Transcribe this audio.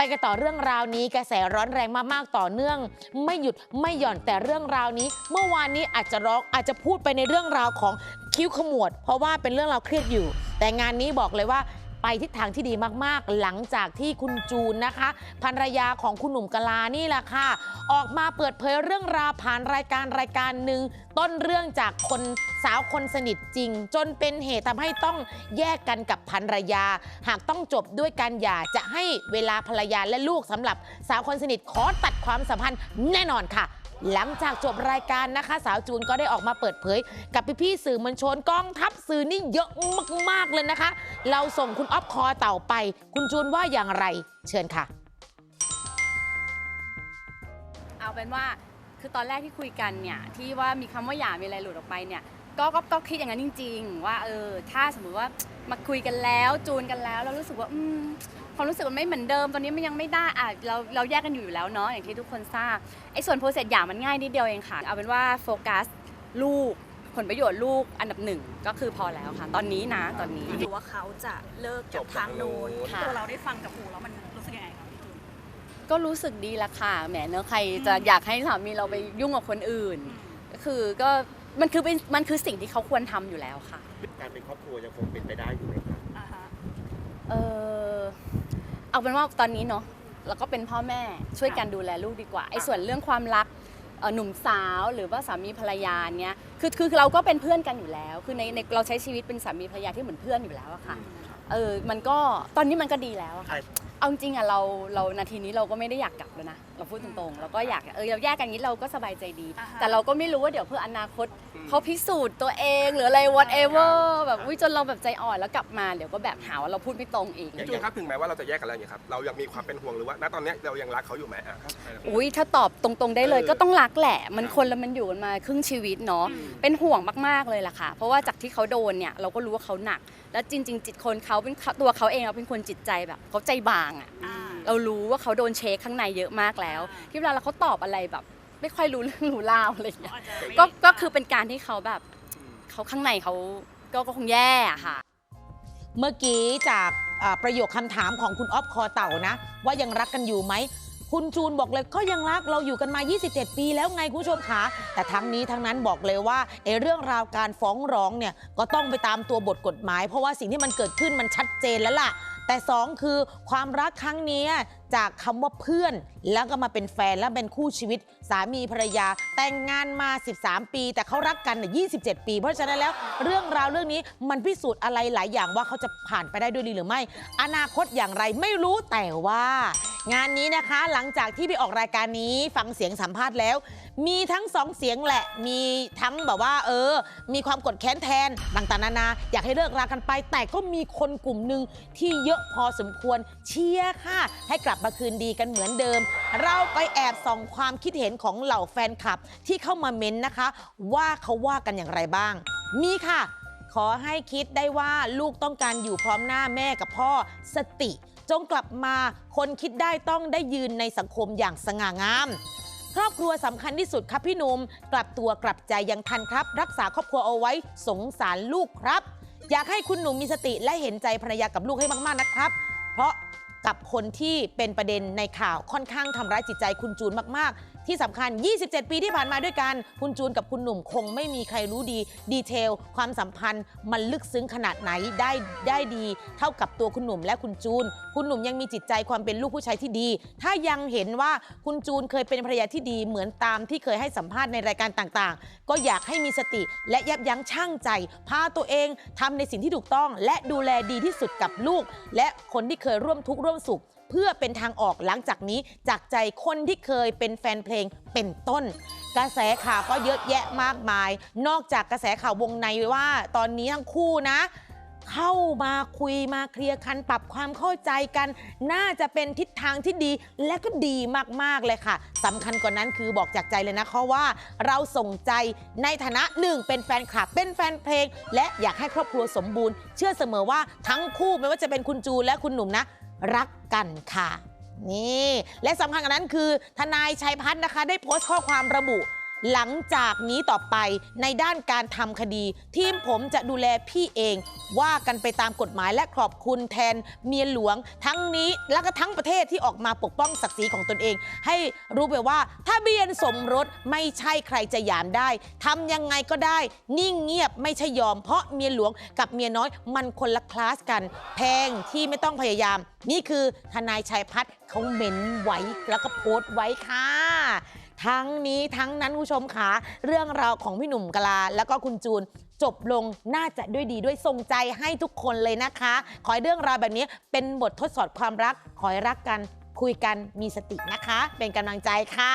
ไปกันต่อเรื่องราวนี้กระแสร้อนแรงมากๆต่อเนื่อง ไม่หยุดไม่หย่อนแต่เรื่องราวนี้ เมื่อวานนี้อาจจะร้องอาจจะพูดไปในเรื่องราวของคิ้วขมวด เพราะว่าเป็นเรื่องราวเครียดอยู่ แต่งานนี้บอกเลยว่า ไปทิศทางที่ดีมากๆ หลังจากที่คุณจูนนะคะภรรยาของคุณหนุ่มกลานี่แหละค่ะ ออกมาเปิดเผยเรื่องราวผ่านรายการรายการหนึ่งต้นเรื่องจากคนสาวคนสนิทจริง จนเป็นเหตุทำให้ต้องแยกกันกับภรรยา หากต้องจบด้วยการหย่าจะให้เวลาภรรยาและลูกสำหรับสาวคนสนิทขอตัดความสัมพันธ์แน่นอนค่ะ หลังจากจบรายการนะคะ สาวจูนก็ได้ออกมาเปิดเผย กับพี่ๆสื่อมวลชนกองทัพสื่อนี่เยอะมากๆเลยนะคะ เราส่งคุณอ๊อฟคอเต่าไป คุณจูนว่าอย่างไรเชิญค่ะ เอาเป็นว่าคือตอนแรกที่คุยกันเนี่ยที่ว่ามีคำว่าหย่ามีอะไรหลุดออกไปเนี่ยก็ก็ก็คิดอย่างนั้นจริง ๆ ว่าเออถ้าสมมุติว่ามาคุยกันแล้วจูนกันแล้วเรารู้สึกว่าอืม ความรู้สึกมันไม่เหมือนเดิม ตอนนี้มันยังไม่ได้อะเราเราแยกกันอยู่อยู่แล้วเนาะอย่างที่ทุกคนทราบไอ้ส่วนโปรเซสหย่ามันง่ายนิดเดียวเองค่ะ เอาเป็นว่าโฟกัสลูกผลประโยชน์ลูกอันดับหนึ่งก็คือพอแล้วค่ะ ตอนนี้นะตอนนี้ หรือว่าเขาจะเลิกกับทางโน้นค่ะตัวเราได้ฟังกับหูแล้วมันรู้สึกยังไงคะพี่จูน ก็รู้สึกดีละค่ะแหมเนอะใครจะอยากให้สามีเราไปยุ่งกับคนอื่น ก็คือก็มันคือเป็นมันคือสิ่งที่เขาควรทำอยู่แล้วค่ะ การเป็นครอบครัวยังคงเป็นไปได้อยู่ไหมครับ อ่าฮะ เออ เอาเป็นว่าตอนนี้เนาะเราก็เป็นพ่อแม่ช่วยกันดูแลลูกดีกว่าไอ้ส่วนเรื่องความรักเอ่อหนุ่มสาวหรือว่าสามีภรรยาเนี้ยคือคือเราก็เป็นเพื่อนกันอยู่แล้ว คือในในเราใช้ชีวิตเป็นสามีภรรยาที่เหมือนเพื่อนอยู่แล้วอะค่ะเออมันก็ตอนนี้มันก็ดีแล้วอะค่ะ เอาจริงอะเราเรานาทีนี้เราก็ไม่ได้อยากกลับแล้วนะเราพูดตรงๆเราก็อยากเออเราแยกกันอย่างนี้เราก็สบายใจดี อ่าฮะ แต่เราก็ไม่รู้ว่าเดี๋ยวเพื่ออนาคตเขาพิสูจน์ตัวเองหรืออะไร whatever แบบอุ้ยจนเราแบบใจอ่อนแล้วกลับมาเดี๋ยวก็แบบหาว่าเราพูดไม่ตรงอีกอย่างนี้ครับถึงแม้ว่าเราจะแยกกันแล้วอย่างเงี้ยครับเรายังมีความเป็นห่วงหรือว่าณตอนเนี้ยเรายังรักเขาอยู่ไหมอะครับ อุ้ยถ้าตอบตรงๆได้เลยเออ ก็ต้องรักแหละ มันคนละมันอยู่กันมาครึ่งชีวิตเนาะเป็นห่วงมากๆเลยล่ะค่ะ เพราะว่าจากที่เขาโดนเนี่ยเราก็รู้ว่าเขาหนัก แล้วจริง ๆ จิตคนเขาเป็นเขาตัวเขาเองเขาเป็นคนจิตใจแบบเขาใจบางอะอ่าเรารู้ว่าเขาโดนเช็คข้างในเยอะมากแล้ว ที่เวลาเขาตอบอะไรแบบ ไม่ค่อยรู้เรื่องรู้ราวอะไรอย่างเงี้ยอาจจะไม่ก็ก็คือเป็นการที่เขาแบบเขาข้างในเขาก็ก็คงแย่อะค่ะ เมื่อกี้จากอ่าประโยคคำถามของคุณอ๊อฟคอเต่านะ ว่ายังรักกันอยู่ไหมคุณจูนบอกเลยก็ยังรักเราอยู่กันมา 27 ปีแล้วไงคุณผู้ชมคะแต่ทั้งนี้ทั้งนั้นบอกเลยว่าไอ้เรื่องราวการฟ้องร้องเนี่ยก็ต้องไปตามตัวบทกฎหมาย เพราะว่าสิ่งที่มันเกิดขึ้นมันชัดเจนแล้วล่ะ แต่สองคือความรักครั้งนี้จากคำว่าเพื่อน แล้วก็มาเป็นแฟนแล้วเป็นคู่ชีวิต สามีภรรยา แต่งงานมา 13 ปี แต่เขารักกันเนี่ย27 ปี เพราะฉะนั้นแล้วเรื่องราวเรื่องนี้มันพิสูจน์อะไรหลายอย่างว่าเขาจะผ่านไปได้ด้วยดีหรือไม่ อนาคตอย่างไรไม่รู้แต่ว่า งานนี้นะคะหลังจากที่ไปออกรายการนี้ฟังเสียงสัมภาษณ์แล้ว มีทั้งสองเสียงแหละ มีทั้งแบบว่า เออ มีความกดแค้นแทนต่างๆนานา อยากให้เลิกรากันไป แต่ก็มีคนกลุ่มหนึ่งที่เยอะพอสมควรเชียร์ค่ะ ให้กลับมาคืนดีกันเหมือนเดิม เราไปแอบส่องความคิดเห็นของเหล่าแฟนคลับที่เข้ามาเม้นต์นะคะ ว่าเขาว่ากันอย่างไรบ้าง มีค่ะขอให้คิดได้ว่าลูกต้องการอยู่พร้อมหน้าแม่กับพ่อสติ จงกลับมาคนคิดได้ต้องได้ยืนในสังคมอย่างสง่างาม ครอบครัวสำคัญที่สุดครับพี่หนุ่มกลับตัวกลับใจยังทันครับ รักษาครอบครัวเอาไว้สงสารลูกครับ อยากให้คุณหนุ่มมีสติและเห็นใจภรรยากับลูกให้มากๆนะครับ เพราะกับคนที่เป็นประเด็นในข่าวค่อนข้างทำร้ายจิตใจคุณจูนมากๆ ที่สำคัญ 27 ปีที่ผ่านมาด้วยกัน คุณจูนกับคุณหนุ่มคงไม่มีใครรู้ดี ดีเทล ความสัมพันธ์มันลึกซึ้งขนาดไหนได้ได้ดี เท่ากับตัวคุณหนุ่มและคุณจูน คุณหนุ่มยังมีจิตใจความเป็นลูกผู้ชายที่ดี ถ้ายังเห็นว่าคุณจูนเคยเป็นภรรยาที่ดีเหมือนตามที่เคยให้สัมภาษณ์ในรายการต่างๆ ก็อยากให้มีสติและยับยั้งชั่งใจ พาตัวเองทำในสิ่งที่ถูกต้อง และดูแลดีที่สุดกับลูก และคนที่เคยร่วมทุกข์ร่วมสุข เพื่อเป็นทางออกหลังจากนี้จากใจคนที่เคยเป็นแฟนเพลงเป็นต้น กระแสข่าวก็เยอะแยะมากมาย นอกจากกระแสข่าววงในว่า ตอนนี้ทั้งคู่นะ เข้ามาคุยมาเคลียร์คันปรับความเข้าใจกัน น่าจะเป็นทิศทางที่ดีและก็ดีมากๆเลยค่ะสำคัญกว่านั้นคือบอกจากใจเลยนะคะว่าเราส่งใจในฐานะหนึ่งเป็นแฟนคลับเป็นแฟนเพลง และอยากให้ครอบครัวสมบูรณ์ เชื่อเสมอว่าทั้งคู่ไม่ว่าจะเป็นคุณจูและคุณหนุ่มนะ รักกันค่ะ นี่ และสำคัญกว่านั้นคือ ทนายชัยพัฒน์นะคะ ได้โพสต์ข้อความระบุ หลังจากนี้ต่อไปในด้านการทำคดี ทีมผมจะดูแลพี่เอง ว่ากันไปตามกฎหมายและขอบคุณแทนเมียหลวง ทั้งนี้และก็ทั้งประเทศที่ออกมาปกป้องศักดิ์ศรีของตนเอง ให้รู้ไปว่าถ้าเบียนสมรสไม่ใช่ใครจะหยามได้ทำยังไงก็ได้ นิ่งเงียบไม่ใช่ยอมเพราะเมียหลวงกับเมียน้อยมันคนละคลาสกัน แพงที่ไม่ต้องพยายาม นี่คือทนายชัยพัฒน์เขาเม้นไว้แล้วก็โพสต์ไว้ค่ะ ทั้งนี้ทั้งนั้นคุณผู้ชมขาเรื่องราวของพี่หนุ่มกลา แล้วก็คุณจูนจบลงน่าจะด้วยดีด้วยทรงใจให้ทุกคนเลยนะคะ ขอให้เรื่องราวแบบนี้เป็นบททดสอบความรัก ขอให้รักกันคุยกันมีสตินะคะ เป็นกำลังใจค่ะ